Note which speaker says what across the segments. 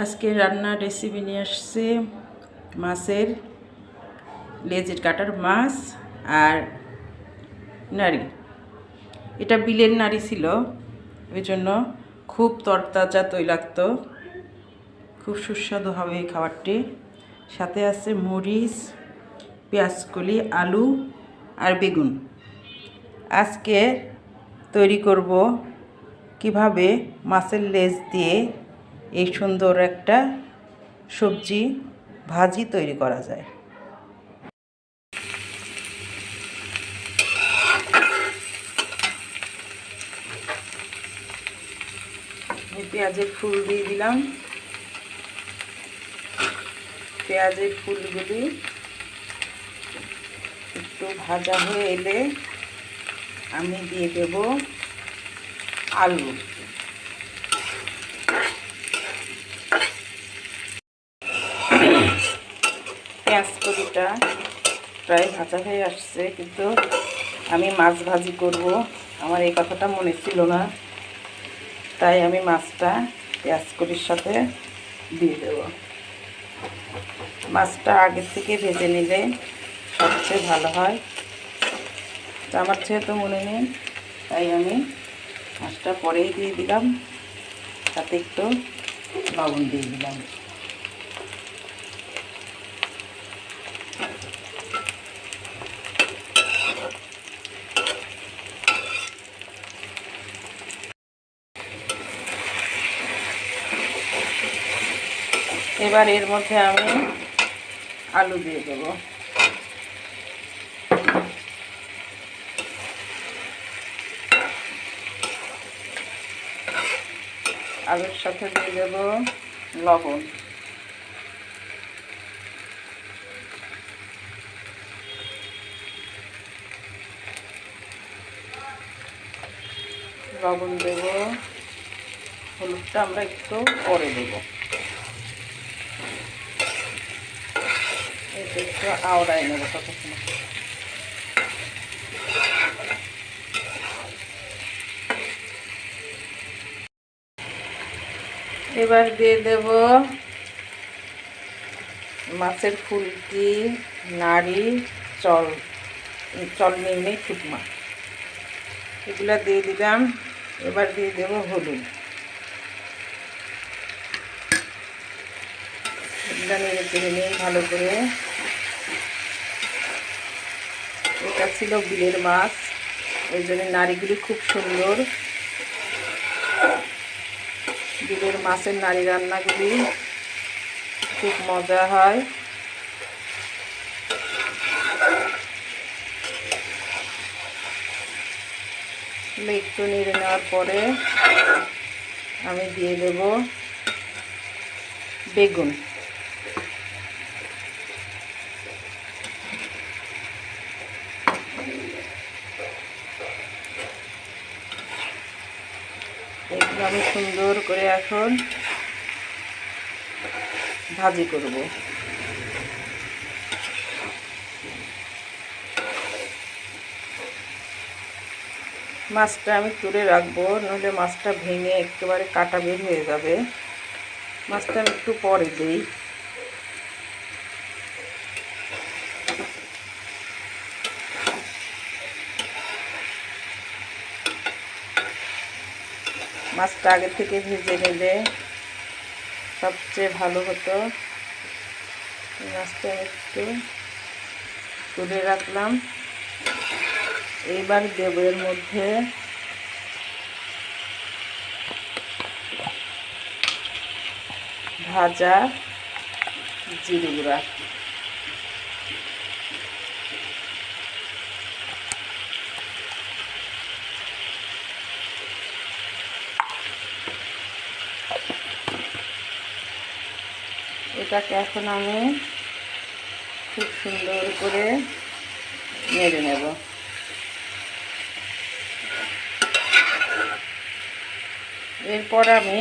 Speaker 1: আজকে রান্নার রেসিপি নিয়ে আসছে মাছের লেজের কাটার মাছ আর নাড়ি এটা বিলের নাড়ি ছিল ওই জন্য খুব তরতাজা তৈলাক্ত খুব সুস্বাদু হবে এই খাবারটি। সাথে আছে মরিচ, পেঁয়াজকলি, আলু আর বেগুন। আজকে তৈরি করব কীভাবে মাছের লেজ দিয়ে এই সুন্দর একটা সবজি ভাজি তৈরি করা যায়। পেঁয়াজের ফুল দিয়ে দিলাম। পেঁয়াজের ফুলগুলি একটু ভাজা হয়ে এলে আমি দিয়ে দেব আলু। কলিটা প্রায় ভাজা হয়ে আসছে, কিন্তু আমি মাছ ভাজি করব। আমার এই কথাটা মনে ছিল না। তাই আমি মাছটা পেঁয়াজ কলির সাথে দিয়ে দেব। মাছটা আগের থেকে ভেজে নিলে সবচেয়ে ভালো হয়। তো আমার যেহেতু মনে নেই, তাই আমি মাছটা পরেই দিয়ে দিলাম। তাতে একটু লবণ দিয়ে দিলাম। এবার এর মধ্যে আমি আলু দিয়ে দেবো। আলুর সাথে দিয়ে দেব লবণ। লবণ দেব। হলুদটা আমরা একটু পরে দেবো। একটু এবার দিয়ে দেব মাছের ফুলকি, নাড়ি, চল চল নিয়ে শুকমা এগুলো দিয়ে দিলাম। এবার দিয়ে দেব হলুদ। এগুলো নিই ভালো করে এটা ছিল বিলের মাছ। ওই জন্য নাড়িগুলি খুব সুন্দর। বিলের মাছের নাড়ি রান্নাগুলি খুব মজা হয়। একটু নেড়ে নেওয়ার পরে আমি দিয়ে দেব বেগুন এগুলো আমি সুন্দর করে এখন ভাজি করব। মাছটা আমি তুলে রাখব নাহলে মাছটা ভেঙে একেবারে কাটা বের হয়ে যাবে। মাছটা আমি একটু পরে দিই। মাছটা আগে থেকে ভেজে নিলে সবচেয়ে ভালো হতো। মাছটা একটু তুলে রাখলাম। এইবার দেব এর মধ্যে ভাজা জিরে গুঁড়া। এটাকে এখন আমি খুব সুন্দর করে নেড়ে নেব। এরপর আমি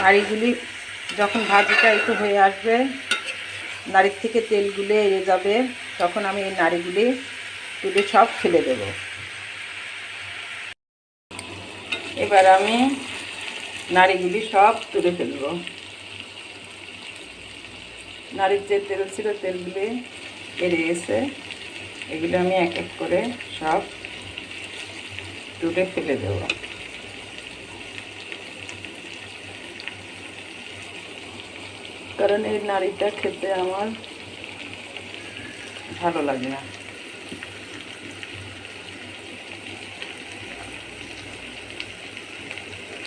Speaker 1: নাড়িগুলি যখন ভাজিটা একটু হয়ে আসবে, নাড়ির থেকে তেলগুলো এড়ে যাবে, তখন আমি এই নাড়িগুলি তুলে সব ফেলে দেবো। এবার আমি নাড়িগুলি সব তুলে ফেলব। নাড়ির যে তেল ছিল তেলগুলি বেড়ে গেছে। এগুলো আমি এক এক করে সব তুলে ফেলে দেব। কারণ এই নাড়িটা খেতে আমার ভালো লাগে না।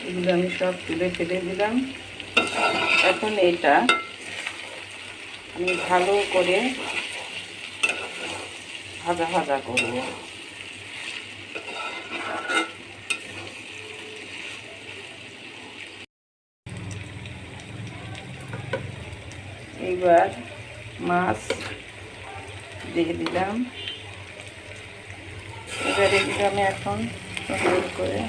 Speaker 1: এগুলো আমি সব তুলে ফেলে দিলাম। এখন এটা আমি ভালো করে ভাজা ভাজা করব। এবার মাছ দিয়ে দিলাম। এবার এগুলো আমি এখন করে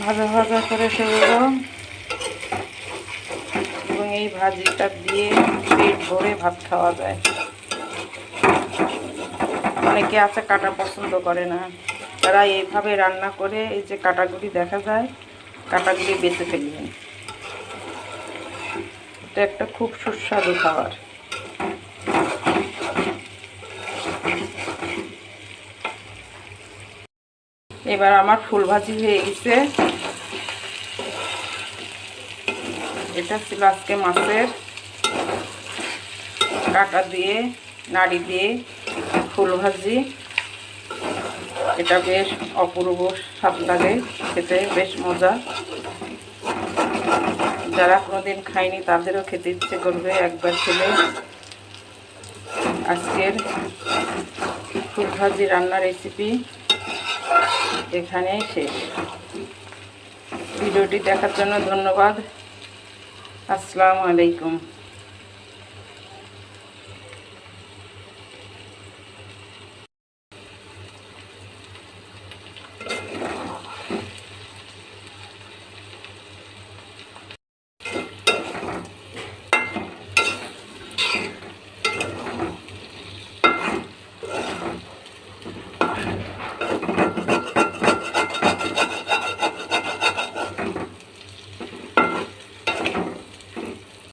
Speaker 1: ভাজা ভাজা করে ফেলব। এবং এই ভাজিটা দিয়ে পেট ভরে ভাত খাওয়া যায়। অনেকে আছে কাটা পছন্দ করে না। তারা এইভাবে রান্না করে এই যে কাটাগুলি দেখা যায় কাটাগুলি বেঁচে ফেলবেন এটা একটা খুব সুস্বাদু খাবার। এবার আমার ফুল ভাজি হয়ে গেছে। এটা ছিল আজকে মাছের কাটা দিয়ে, নাড়ি দিয়ে ফুল ভাজি। এটা বেশ অপূর্ব স্বাদ লাগে, খেতে বেশ মজা। যারা কোনোদিন খায়নি, তাদেরও খেতে ইচ্ছে করবে একবার খেলে। আজকের ফুল ভাজি রান্নার রেসিপি এখানেই শেষ। ভিডিওটি দেখার জন্য ধন্যবাদ। আসসালামু আলাইকুম।